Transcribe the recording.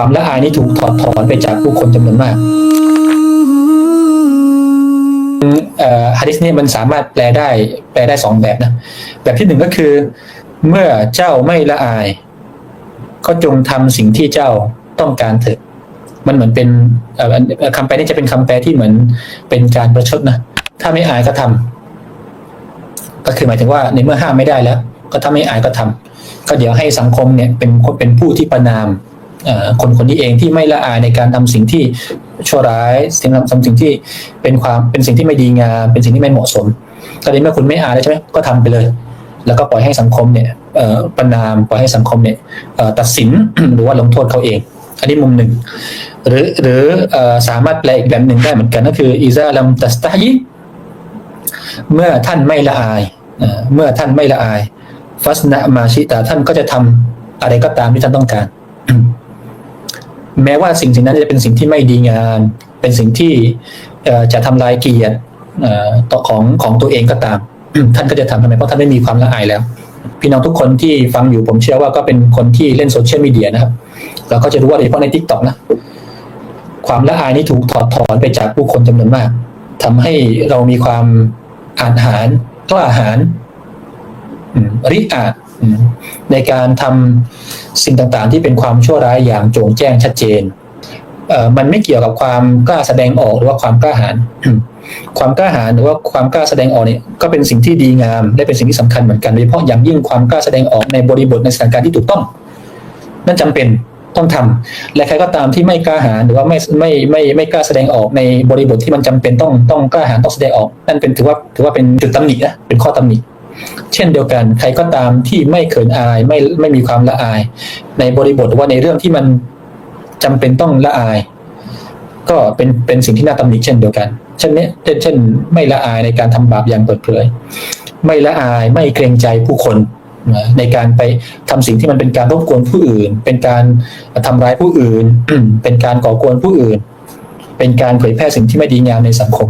ความละอายนี่ถูกถอดถอนไปจากผู้คนจำนวนมากฮะดิษเนี่ยมันสามารถแปลได้ แปลได้สองแบบนะ แบบที่หนึ่งก็คือ เมื่อเจ้าไม่ละอาย ก็จงทำสิ่งที่เจ้าต้องการเถิดมันเหมือนเป็นเอ่อเอ่อคำแปลนี้จะเป็นคำแปลที่เหมือนเป็นการประชดนะถ้าไม่อายก็ทำก็คือหมายถึงว่าในเมื่อห้ามไม่ได้แล้ว ก็ถ้าไม่อายก็ทำก็เดี๋ยวให้สังคมเนี่ยเป็นเป็นผู้ที่ประนาม คนคนนี้เองที่ไม่ละอายในการทำสิ่งที่ชั่วร้ายสิ่งทำทำสิ่งที่เป็นความเป็นสิ่งที่ไม่ดีงามเป็นสิ่งที่ไม่เหมาะสมก็ในเมื่อคุณไม่อายแล้วใช่ไหมก็ทำไปเลย แล้วก็ปล่อยให้สังคมเนี่ยประนามปล่อยให้สังคมเนี่ยตัดสินหรือว่าลงโทษเขาเอง อันนี้มุมหนึ่ง หรือหรือสามารถแปลอีกแบบหนึ่งได้เหมือนกันก็คืออิซาลัมตัสตายิเมื่อท่านไม่ละอายเมื่อท่านไม่ละอาย ฟัสนะมาชิตาท่านก็จะทำอะไรก็ตามที่ท่านต้องการ แม้ว่าสิ่งสิ่งนั้นจะเป็นสิ่งที่ไม่ดีงาม เป็นสิ่งที่จะทำลายเกียรติต่อของของตัวเองก็ตาม ท่านก็จะทำทำไมเพราะท่านไม่มีความละอายแล้ว พี่น้องทุกคนที่ฟังอยู่ผมเชื่อว่าก็เป็นคนที่เล่นโซเชียลมีเดียนะครับเราก็จะรู้ว่าโดยเฉพาะในทิกตอกนะ ความละอายนี่ถูกถอดถอนไปจากผู้คนจำนวนมากทำให้เรามีความอ่าจหารกล้าหาญ ริอาจอืมในการทำสิ่งต่างๆ ที่เป็นความชั่วร้ายอย่างโจงแจ้งชัดเจนเอ่อมันไม่เกี่ยวกับความกล้าแสดงออกหรือว่าความกล้าหาญความกล้าหาญหรือว่าความกล้าแสดงออกเนี่ยก็เป็นสิ่งที่ดีงามและเป็นสิ่งที่สำคัญเหมือนกันโดยเฉพาะอย่างยิ่งความกล้าแสดงออกในบริบทในสถานการณ์ที่ถูกต้อง นั่นจำเป็นต้องทำและใครก็ตามที่ไม่กล้าหาญหรือว่าไม่ไม่ไม่ไม่กล้าแสดงออกในบริบทที่มันจำเป็นต้องต้องกล้าหาญต้องแสดงออก นั่นเป็นถือว่าถือว่าเป็นจุดตำหนินะเป็นข้อตำหนิ เช่นเดียวกันใครก็ตามที่ไม่เขินอายไม่ไม่มีความละอาย ในบริบทว่าในเรื่องที่มันจำเป็นต้องละอาย ก็เป็นเป็นสิ่งที่น่าตำหนิเช่นเดียวกัน เช่นนี้เช่นเช่น ไม่ละอายในการทำบาปอย่างเปิดเผย ไม่ละอายไม่เกรงใจผู้คนในการไปทำสิ่งที่มันเป็นการรบกวนผู้อื่น เป็นการทำร้ายผู้อื่น เป็นการก่อกวนผู้อื่น เป็นการเผยแพร่สิ่งที่ไม่ดีงามในสังคม